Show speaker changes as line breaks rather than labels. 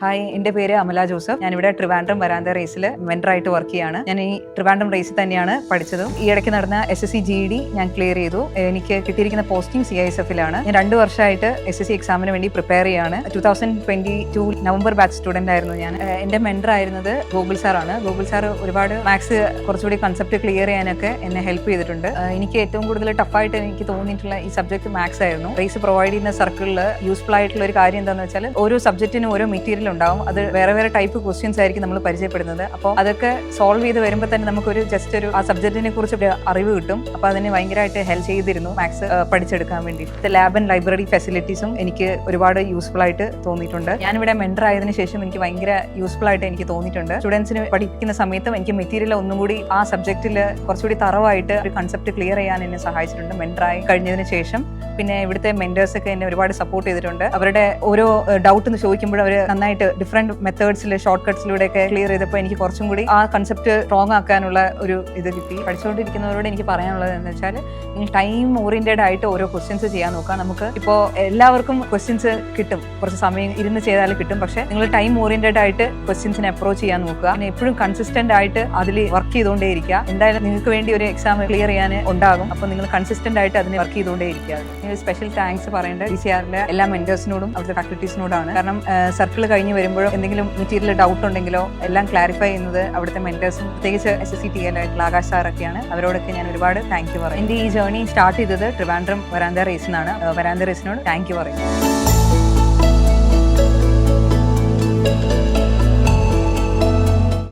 Hi എന്റെ പേര് Amala Joseph. ഞാൻ ഇവിടെ ട്രിവാൻഡ്രം വരാന്ത റേസിൽ മെന്ററായിട്ട് വർക്ക് ചെയ്യാണ്. ഞാൻ ഈ ട്രിവാൻഡ്രം റേസിൽ തന്നെയാണ് പഠിച്ചതും. ഈ ഇടയ്ക്ക് നടന്ന S S C G D ഞാൻ ക്ലിയർ ചെയ്തു. എനിക്ക് കിട്ടിയിരിക്കുന്ന പോസ്റ്റിംഗ് സി ഐ എസ് എഫിലാണ് ഞാൻ രണ്ട് വർഷമായിട്ട് എസ് എസ് സി എക്സാമിന് വേണ്ടി പ്രിപ്പയർ ചെയ്യാണ്. Two thousand twenty two November batch student ആയിരുന്നു ഞാൻ. എന്റെ മെന്റർ ആയിരുന്നത് ഗോകുൽ സാറാണ് ഗോകുൽ സാർ ഒരുപാട് മാത്സ് കുറച്ചുകൂടി കൺസെപ്റ്റ് ക്ലിയർ ചെയ്യാനൊക്കെ എന്നെ ഹെൽപ്പ് ചെയ്തിട്ടുണ്ട്. എനിക്ക് ഏറ്റവും കൂടുതൽ ടഫായിട്ട് എനിക്ക് തോന്നിയിട്ടുള്ള ഈ സബ്ജക്ട് മാത്സ് ആയിരുന്നു. റേസ് പ്രൊവൈഡ് ചെയ്യുന്ന സർക്കിളിൽ യൂസ്ഫുൾ ആയിട്ടുള്ള ഒരു കാര്യം എന്താണെന്ന് വെച്ചാൽ ഓരോ സബ്ജക്റ്റിനും ഓരോ മെറ്റീരിയൽ ഉണ്ടാവും അത് വേറെ വേറെ ടൈപ്പ് ക്വസ്റ്റ്യൻസ് ആയിരിക്കും നമ്മൾ പരിചയപ്പെടുന്നത്. അപ്പോൾ അതൊക്കെ സോൾവ് ചെയ്ത് വരുമ്പോൾ തന്നെ നമുക്കൊരു ജസ്റ്റ് ഒരു ആ സബ്ജക്റ്റിനെ കുറിച്ച് ഒരു അറിവ് കിട്ടും. അപ്പോൾ അതിനെ ഭയങ്കരമായിട്ട് ഹെൽപ്പ് ചെയ്തിരുന്നു മാത്സ് പഠിച്ചെടുക്കാൻ വേണ്ടി ലാബ് ആൻഡ് ലൈബ്രറി ഫെസിലിറ്റീസും എനിക്ക് ഒരുപാട് യൂസ്ഫുൾ ആയിട്ട് തോന്നിയിട്ടുണ്ട്. ഞാനിവിടെ മെന്റർ ആയതിനു ശേഷം എനിക്ക് ഭയങ്കര യൂസ്ഫുൾ ആയിട്ട് എനിക്ക് തോന്നിയിട്ടുണ്ട്. സ്റ്റുഡൻസിന് പഠിക്കുന്ന സമയത്തും എനിക്ക് മെറ്റീരിയൽ ഒന്നും കൂടി ആ സബ്ജക്റ്റിൽ കുറച്ചുകൂടി തറവായിട്ട് ഒരു കൺസെപ്റ്റ് ക്ലിയർ ചെയ്യാൻ എന്നെ സഹായിച്ചിട്ടുണ്ട്. മെൻഡറായി കഴിഞ്ഞതിന് ശേഷം പിന്നെ ഇവിടുത്തെ മെന്റേഴ്സ് ഒക്കെ എന്നെ ഒരുപാട് സപ്പോർട്ട് ചെയ്തിട്ടുണ്ട്. അവരുടെ ഓരോ ഡൗട്ട് എന്ന് ചോദിക്കുമ്പോൾ അവർ നന്നായിട്ട് ഡിഫറെന്റ് മെത്തേഡ്സിൽ ഷോർട്ട് കട്ട്സിലൂടെ ഒക്കെ ക്ലിയർ ചെയ്തപ്പോൾ എനിക്ക് കുറച്ചും കൂടി ആ കൺസെപ്റ്റ് സ്ട്രോങ് ആക്കാനുള്ള ഒരു ഇത് കിട്ടി. പഠിച്ചുകൊണ്ടിരിക്കുന്നവരോട് എനിക്ക് പറയാനുള്ളത് എന്ന് വെച്ചാൽ നിങ്ങൾ ടൈം ഓറിയന്റഡ് ആയിട്ട് ഓരോ ക്വസ്റ്റ്യൻസ് ചെയ്യാൻ നോക്കുക നമുക്ക് ഇപ്പോൾ എല്ലാവർക്കും ക്വസ്റ്റ്യൻസ് കിട്ടും. കുറച്ച് സമയം ഇരുന്ന് ചെയ്താൽ കിട്ടും. പക്ഷേ നിങ്ങൾ ടൈം ഓറിയന്റഡ് ആയിട്ട് ക്വസ്റ്റ്യൻസിനെ അപ്രോച്ച് ചെയ്യാൻ നോക്കുക. പിന്നെ എപ്പോഴും കൺസിസ്റ്റന്റ് ആയിട്ട് അതിൽ വർക്ക് ചെയ്തുകൊണ്ടേ ഇരിക്കുക എന്തായാലും നിങ്ങൾക്ക് വേണ്ടി ഒരു എക്സാം ക്ലിയർ ചെയ്യാൻ ഉണ്ടാകും. അപ്പോൾ നിങ്ങൾ കൺസിസ്റ്റന്റ് ആയിട്ട് അതിന് വർക്ക് ചെയ്തുകൊണ്ടേ ഇരിക്കുക നിങ്ങൾ സ്പെഷ്യൽ താങ്ക്സ് പറയേണ്ടത് ഡി സി ആറിലെ എല്ലാ മെന്റേഴ്സിനോടും അവിടുത്തെ ഫാക്കൽറ്റീസിനോടാണ് കാരണം സർക്കിൾ കഴിഞ്ഞ് വരുമ്പോഴും എന്തെങ്കിലും മെറ്റീരിയൽ ഡൗട്ട് ഉണ്ടെങ്കിലോ എല്ലാം ക്ലാരിഫൈ ചെയ്യുന്നത് അവിടുത്തെ മെന്റേഴ്സും പ്രത്യേകിച്ച് S S C T L Akash സാറൊക്കെയാണ് അവരോടൊക്കെ ഞാൻ ഒരുപാട് താങ്ക് യു പറയും. എന്റെ ഈ ജേർണി സ്റ്റാർട്ട് ചെയ്തത് ട്രിവാൻഡ്രം വരാന്ത റേസിനാണ് വരാന്ത റേസിനോട് താങ്ക് യു പറയും.